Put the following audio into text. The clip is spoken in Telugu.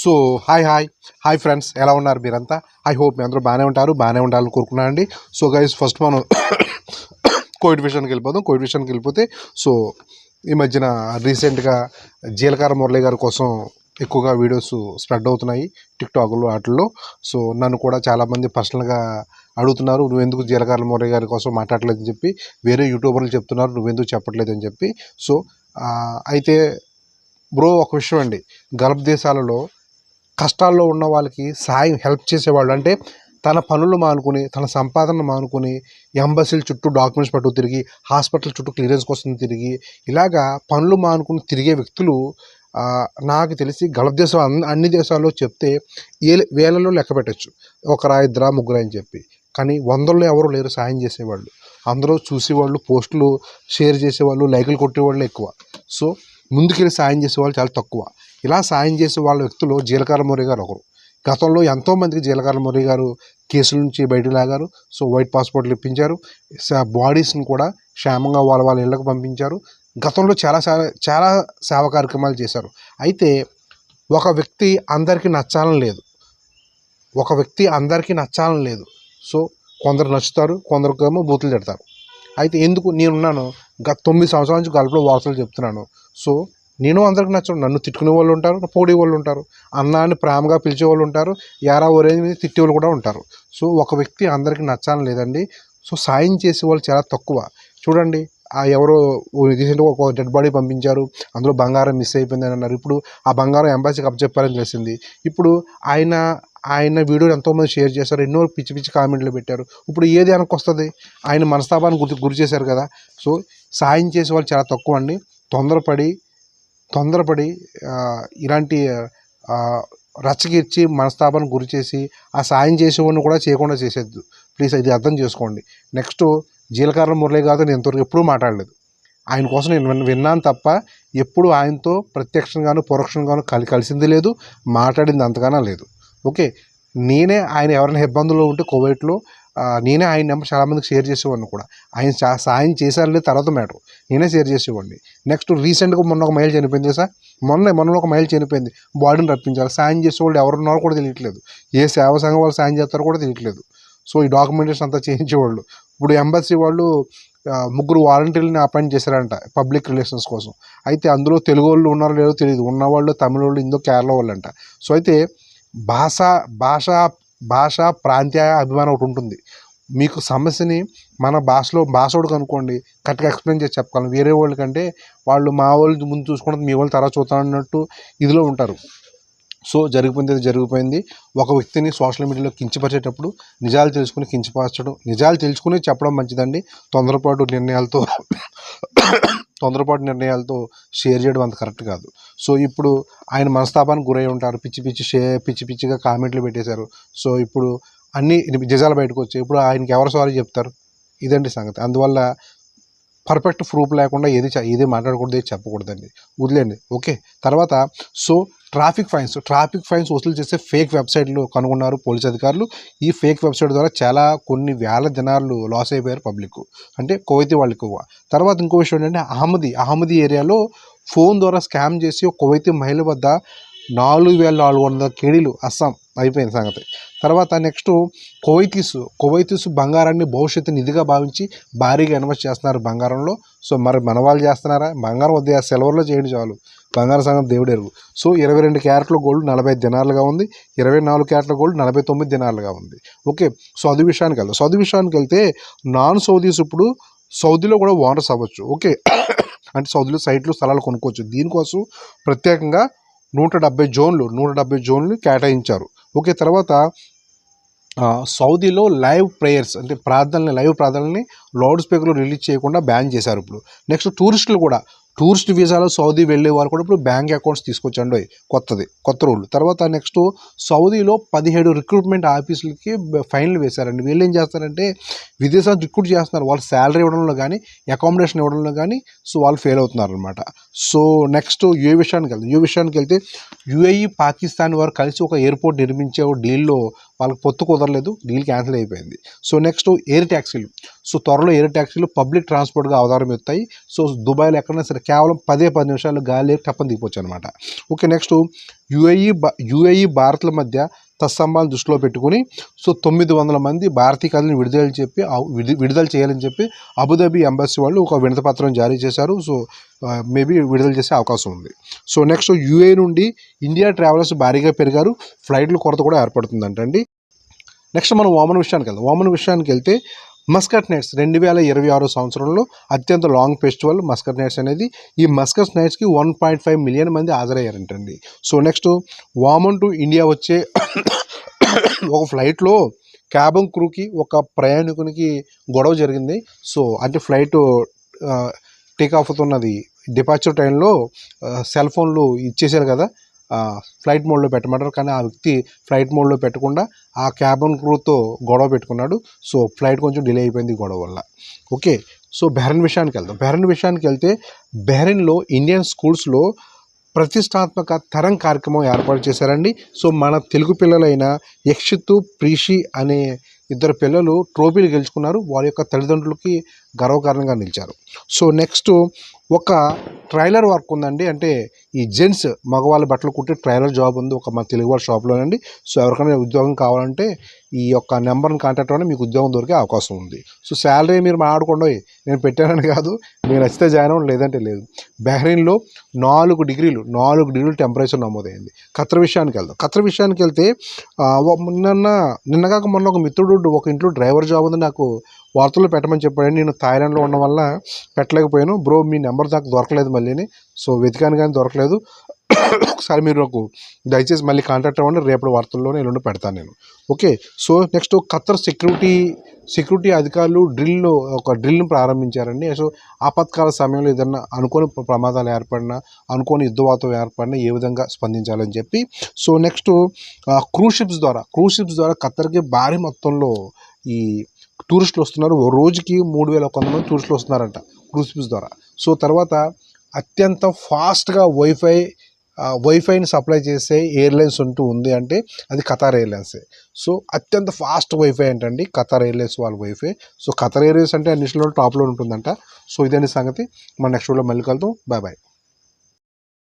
So hi hi. Hi friends ఎలా ఉన్నారు మీరంతా? ఐ హోప్ మీ అందరూ బాగానే ఉంటారు బాగానే ఉండాలని కోరుకున్నాను అండి సో గైస్ ఫస్ట్ మనం కోవిడ్ విషయానికి వెళ్ళిపోదాం. కోవిడ్ విషయానికి వెళ్ళిపోతే సో ఈ మధ్యన రీసెంట్గా జీలకర్ర మురళి గారి కోసం ఎక్కువగా వీడియోస్ స్ప్రెడ్ అవుతున్నాయి టిక్టాక్లో వాటిల్లో. సో నన్ను కూడా చాలామంది పర్సనల్గా అడుగుతున్నారు నువ్వెందుకు జీలకర్ర మురళి గారి కోసం మాట్లాడలేదని చెప్పి? వేరే యూట్యూబర్లు చెప్తున్నారు నువ్వెందుకు చెప్పట్లేదని చెప్పి? సో అయితే బ్రో ఒక విషయం అండి. గల్ఫ్ దేశాలలో కష్టాల్లో ఉన్న వాళ్ళకి సాయం హెల్ప్ చేసేవాళ్ళు. అంటే తన పనులు మానుకుని తన సంపాదన మానుకుని ఎంబసీల చుట్టూ డాక్యుమెంట్స్ పట్టు తిరిగి హాస్పిటల్ చుట్టూ క్లియరెన్స్ కోసం తిరిగి ఇలాగా పనులు మానుకుని తిరిగే వ్యక్తులు నాకు తెలిసి గల్ఫ్ దేశం అన్ని అన్ని దేశాల్లో చెప్తే ఏ వేలలో లెక్క పెట్టచ్చు. ఒకరా ఇద్దరా ముగ్గురా అని చెప్పి. కానీ వందల్లో ఎవరు లేరు సాయం చేసేవాళ్ళు. అందరూ చూసేవాళ్ళు పోస్టులు షేర్ చేసేవాళ్ళు లైకులు కొట్టేవాళ్ళు ఎక్కువ. సో ముందుకెళ్ళి సాయం చేసేవాళ్ళు చాలా తక్కువ. ఇలా సాయం చేసే వాళ్ళ వ్యక్తులు జీలకర్ర మురి గారు ఒకరు. గతంలో ఎంతోమందికి జీలకర్ర మురి గారు కేసుల నుంచి బయటకు లాగారు. సో వైట్ పాస్పోర్ట్లు ఇప్పించారు. బాడీస్ని కూడా క్షేమంగా వాళ్ళ వాళ్ళ ఇళ్ళకు పంపించారు. గతంలో చాలా సా- చాలా సేవ కార్యక్రమాలు చేశారు. అయితే ఒక వ్యక్తి అందరికీ నచ్చాలని లేదు. ఒక వ్యక్తి అందరికీ నచ్చాలని లేదు. సో కొందరు నచ్చుతారు కొందరికేమో బూతులు తిడతారు. అయితే ఎందుకు నేనున్నాను? గత తొమ్మిది సంవత్సరాల నుంచి గల్ఫ్లో వార్తలు చెప్తున్నాను. సో నేను అందరికి నచ్చను నన్ను తిట్టుకునే వాళ్ళు ఉంటారు పొగిడే వాళ్ళు ఉంటారు. అన్న అని ప్రేమగా పిలిచే వాళ్ళు ఉంటారు యారా ఒరే మీద తిట్టే వాళ్ళు కూడా ఉంటారు. సో ఒక వ్యక్తి అందరికీ నచ్చాలని లేదండి. సో సాయం చేసే వాళ్ళు చాలా తక్కువ. చూడండి ఆ ఎవరో రీసెంట్గా ఒక డెడ్ బాడీ పంపించారు అందులో బంగారం మిస్ అయిపోయిందని అన్నారు. ఇప్పుడు ఆ బంగారం ఎంబాసీకి అప్పచెప్పారని తెలిసింది. ఇప్పుడు ఆయన ఆయన వీడియోలు ఎంతోమంది షేర్ చేశారు ఎన్నో పిచ్చి పిచ్చి కామెంట్లు పెట్టారు. ఇప్పుడు ఏది వెనక్కి వస్తుంది? ఆయన మనస్తాపానికి గురి గురి చేశారు కదా. సో సాయం చేసే వాళ్ళు చాలా తక్కువ అండి. తొందరపడి తొందరపడి ఇలాంటి ఆ, మనస్తాపానికి గురి చేసి ఆ సాయం చేసేవాడిని కూడా చేయకుండా చేసేద్దు. ప్లీజ్ ఇది అర్థం చేసుకోండి. నెక్స్ట్ జీలకర్ర మురళి గారితో నేను ఇంతవరకు ఎప్పుడూ మాట్లాడలేదు. ఆయన కోసం నేను విన్నాను తప్ప ఎప్పుడు ఆయనతో ప్రత్యక్షంగాను పరోక్షంగాను కలి కలిసింది లేదు మాట్లాడింది అంతగానో లేదు. ఓకే నేనే ఆయన ఎవరైనా ఇబ్బందులు ఉంటే కోవైట్లో నేనే ఆయన నెంబర్ చాలామందికి షేర్ చేసేవాడిని కూడా. ఆయన చా సాయం చేశారు లేదు తర్వాత మ్యాటర్. నేనే షేర్ చేసేవాడిని. నెక్స్ట్ రీసెంట్గా మొన్న ఒక మైల్ చనిపోయింది సార్ మొన్న మొన్న ఒక మైల్ చనిపోయింది. బాడీని రప్పించాలి. సాయం చేసేవాళ్ళు ఎవరున్నారో కూడా తెలియట్లేదు. ఏ సేవ సంఘం వాళ్ళు సాయం చేస్తారో కూడా తెలియట్లేదు. సో ఈ డాక్యుమెంటేషన్ అంతా చేయించేవాళ్ళు ఇప్పుడు ఎంబసీ వాళ్ళు ముగ్గురు వాలంటీర్లని అపాయింట్ చేశారంట పబ్లిక్ రిలేషన్స్ కోసం. అయితే అందులో తెలుగు వాళ్ళు ఉన్నారో లేదో తెలియదు. ఉన్నవాళ్ళు తమిళ వాళ్ళు ఇందో కేరళ వాళ్ళు అంట సో అయితే భాష భాష భాష ప్రాంతీయ అభిమానం ఒకటి ఉంటుంది. మీకు సమస్యని మన భాషలో భాషోడు అనుకోండి కరెక్ట్గా ఎక్స్ప్లెయిన్ చేసి చెప్పగలను వేరే వాళ్ళకంటే వాళ్ళు మా వాళ్ళు ముందు చూసుకుంటే మీ వాళ్ళు తర్వాత చూస్తాను అన్నట్టు ఇదిలో ఉంటారు. సో జరిగిపోయింది అది జరిగిపోయింది. ఒక వ్యక్తిని సోషల్ మీడియాలో కించపరిచేటప్పుడు నిజాలు తెలుసుకుని కించపరచడం నిజాలు తెలుసుకుని చెప్పడం మంచిదండి. తొందరపాటు నిర్ణయాలతో తొందరపాటు నిర్ణయాలతో షేర్ చేయడం అంత కరెక్ట్ కాదు సో ఇప్పుడు ఆయన మనస్తాపానికి గురై ఉంటారు పిచ్చి పిచ్చి షే పిచ్చి పిచ్చిగా కామెంట్లు పెట్టేశారు సో ఇప్పుడు అన్ని నిజాలు బయటకు వచ్చాయి ఇప్పుడు ఆయనకి ఎవరు సారీ చెప్తారు ఇదండి సంగతి అందువల్ల పర్ఫెక్ట్ ప్రూఫ్ లేకుండా ఏది ఏది మాట్లాడకూడదు ఏది చెప్పకూడదండి. వదిలేండి ఓకే. తర్వాత so traffic fines traffic fines వసూలు చేసే ఫేక్ వెబ్సైట్లు కనుగొన్నారు పోలీస్ అధికారులు. ఈ ఫేక్ వెబ్సైట్ ద్వారా చాలా కొన్ని వేల దినాలు లాస్ అయిపోయారు పబ్లిక్. అంటే కోవైతే వాళ్ళు ఎక్కువ. తర్వాత ఇంకో విషయం ఏంటంటే అహ్మదీ అహ్మదీ ఏరియాలో ఫోన్ ద్వారా స్కామ్ చేసి ఒక కువైతీ మహిళ వద్ద నాలుగు వేల నాలుగు వందల కేడీలు అస్సాం అయిపోయిన సంగతి. తర్వాత నెక్స్ట్ కువైతీస్. కువైతీస్ బంగారాన్ని భవిష్యత్తు నిధిగా భావించి భారీగా ఇన్వెస్ట్ చేస్తున్నారు బంగారంలో. సో మరి మన వాళ్ళు చేస్తున్నారా? బంగారం వద్ద సిల్వర్లో చేయండి చాలు. బంగారం సంగతి దేవుడు ఎరుగు. సో ఇరవై రెండు క్యారెట్ల గోల్డ్ నలభై దినాలుగా ఉంది. ఇరవై నాలుగు క్యారెట్ల గోల్డ్ నలభై తొమ్మిది దినాలుగా ఉంది. ఓకే సౌదీ విషయానికి వెళ్దాం. సౌదీ విషయానికి వెళ్తే నాన్ సౌదీస్ ఇప్పుడు సౌదీలో కూడా ఓనర్స్ అవ్వచ్చు. ఓకే అంటే సౌదీలో సైట్లు స్థలాలు కొనుక్కోవచ్చు. దీనికోసం ప్రత్యేకంగా నూట డెబ్బై జోన్లు నూట డెబ్బై జోన్లు కేటాయించారు. ఓకే తర్వాత సౌదీలో లైవ్ ప్రేయర్స్ అంటే ప్రార్థనలు లైవ్ ప్రార్థనల్ని లౌడ్ స్పీకర్లు రిలీజ్ చేయకుండా బ్యాన్ చేశారు ఇప్పుడు. నెక్స్ట్ టూరిస్టులు కూడా టూరిస్ట్ వీసాలో సౌదీ వెళ్ళే వాళ్ళు కూడా ఇప్పుడు బ్యాంక్ అకౌంట్స్ తీసుకొచ్చండి కొత్తది కొత్త రూల్. తర్వాత నెక్స్ట్ సౌదీలో పదిహేడు రిక్రూట్మెంట్ ఆఫీసులకి ఫైనల్ ఫైన్లు వేశారండి. వీళ్ళు ఏం చేస్తారంటే విదేశాలు రిక్రూట్ చేస్తున్నారు. వాళ్ళు శాలరీ ఇవ్వడంలో కానీ అకామిడేషన్ ఇవ్వడంలో కానీ సో వాళ్ళు ఫెయిల్ అవుతున్నారు అనమాట సో నెక్స్ట్ యూఏ విషయానికి వెళ్తాం యూ విషయానికి వెళ్తే యుఏఈ పాకిస్తాన్ వారు కలిసి ఒక ఎయిర్పోర్ట్ నిర్మించే ఒక డీల్లో వాళ్ళకి పొత్తు కుదరలేదు డీల్ క్యాన్సిల్ అయిపోయింది. సో నెక్స్ట్ ఎయిర్ ట్యాక్సీలు. సో త్వరలో ఎయిర్ ట్యాక్సీలు పబ్లిక్ ట్రాన్స్పోర్ట్గా అవతారం ఎత్తాయి. సో దుబాయ్లో ఎక్కడైనా సరే కేవలం పదే పది నిమిషాలు గాలి టప్పని దిగిపోవచ్చు అనమాట ఓకే నెక్స్ట్ యుఏఈ బా యుఏఈ భారత్ల మధ్య తత్సంబాలను దృష్టిలో పెట్టుకుని సో తొమ్మిది వందల మంది భారతీయ కథలను విడుదల చెప్పి విడుదల చేయాలని చెప్పి అబుదాబి ఎంబసీ వాళ్ళు ఒక వినతపత్రం జారీ చేశారు. సో మేబీ విడుదల చేసే అవకాశం ఉంది. సో నెక్స్ట్ యూఏ నుండి ఇండియా ట్రావెలర్స్ భారీగా పెరిగారు. ఫ్లైట్ల కొరత కూడా ఏర్పడుతుందంటండి. నెక్స్ట్ మనం వామన్ విషయానికి వెళ్దాం వామన్ విషయానికి వెళ్తే మస్కట్ నైట్స్ రెండు వేల ఇరవై ఆరు సంవత్సరంలో అత్యంత లాంగ్ ఫెస్టివల్ మస్కట్ నైట్స్ అనేది. ఈ మస్కట్ నైట్స్కి వన్ పాయింట్ ఫైవ్ మిలియన్ మంది హాజరయ్యారంటండి. సో నెక్స్ట్ వామన్ టు ఇండియా వచ్చే ఒక ఫ్లైట్లో క్యాబన్ క్రూకి ఒక ప్రయాణికునికి గొడవ జరిగింది. సో అంటే ఫ్లైట్ టేక్ ఆఫ్ అవుతున్నది. డిపార్చర్ టైంలో సెల్ ఫోన్లు ఇచ్చేసారు కదా. ఫ్లైట్ మోడ్లో పెట్టమంటారు. కానీ ఆ వ్యక్తి ఫ్లైట్ మోడ్లో పెట్టకుండా ఆ క్యాబన్ క్రూతో గొడవ పెట్టుకున్నాడు. సో ఫ్లైట్ కొంచెం డిలే అయిపోయింది గొడవ వల్ల. ఓకే సో బెహ్రెన్ విషయానికి వెళ్దాం. బెహ్రెన్ విషయానికి వెళ్తే బెహ్రెన్లో ఇండియన్ స్కూల్స్లో ప్రతిష్టాత్మక తరం కార్యక్రమం ఏర్పాటు చేశారండి. సో మన తెలుగు పిల్లలైన యక్షిత్తు ప్రీషి అనే ఇద్దరు పిల్లలు ట్రోఫీలు గెలుచుకున్నారు. వారి యొక్క తల్లిదండ్రులకి గర్వకారణంగా నిలిచారు. సో నెక్స్ట్ ఒక ట్రైలర్ వర్క్ ఉందండి. అంటే ఈ జెంట్స్ మగవాళ్ళ బట్టలు కుట్టే ట్రైలర్ జాబ్ ఉంది. ఒక మన తెలుగు వాళ్ళ షాప్లోనండి సో ఎవరికైనా ఉద్యోగం కావాలంటే ఈ యొక్క నెంబర్ని కాంటాక్ట్ అవ్వడం. మీకు ఉద్యోగం దొరికే అవకాశం ఉంది. సో శాలరీ మీరు మాట్లాడుకోండి. నేను పెట్టానని కాదు. మీరు నచ్చితే జాయిన్ అవ్వడం. లేదంటే లేదు. బహ్రెయిన్లో నాలుగు డిగ్రీలు నాలుగు డిగ్రీలు టెంపరేచర్ నమోదైంది. ఖత్తర్ విషయానికి వెళ్దాం. ఖత్తర్ విషయానికి వెళ్తే నిన్న నిన్నగాక మొన్న ఒక మిత్రుడు ఒక ఇంట్లో డ్రైవర్ జాబ్ ఉంది. నాకు వార్తల్లో పెట్టమని చెప్పాడు నేను థాయిలాండ్లో ఉండడం వల్ల పెట్టలేకపోయాను. బ్రో మీ నెంబర్ నాకు దొరకలేదు మళ్ళీని. సో వెతికాను కానీ దొరకలేదు. ఒకసారి మీరు నాకు దయచేసి మళ్ళీ కాంటాక్ట్ అవ్వండి. రేపటి వార్తల్లోనే ఎల్లుండి పెడతాను నేను. Okay? So next Qatar security security అధికారులు డ్రిల్ ఒక డ్రిల్ను ప్రారంభించారండి. సో ఆపత్కాల సమయంలో ఏదన్నా అనుకోని ప్రమాదాలు ఏర్పడినా అనుకోని యుద్ధ వాతావరణం ఏర్పడినా ఏ విధంగా స్పందించాలని చెప్పి. సో నెక్స్ట్ క్రూషిప్స్ ద్వారా క్రూషిప్స్ ద్వారా ఖత్తర్కి భారీ మొత్తంలో ఈ టూరిస్టులు వస్తున్నారు. ఓ రోజుకి మూడు వేల కొంత మంది టూరిస్టులు వస్తున్నారంట క్రూజ్ షిప్స్ ద్వారా. సో తర్వాత అత్యంత ఫాస్ట్గా వైఫై వైఫైని సప్లై చేసే ఎయిర్లైన్స్ ఉంటూ ఉంది అంటే అది ఖతార్ ఎయిర్లైన్సే. సో అత్యంత ఫాస్ట్ వైఫై ఏంటండి ఖతార్ ఎయిర్లైన్స్ వాళ్ళ వైఫై. సో కతార్ ఎయిర్లైన్స్ అంటే అన్నిటిలో టాప్లో ఉంటుందంట. సో ఇదండి సంగతి. మన నెక్స్ట్ వీడియో మళ్ళీ కలుద్దాం. Bye bye.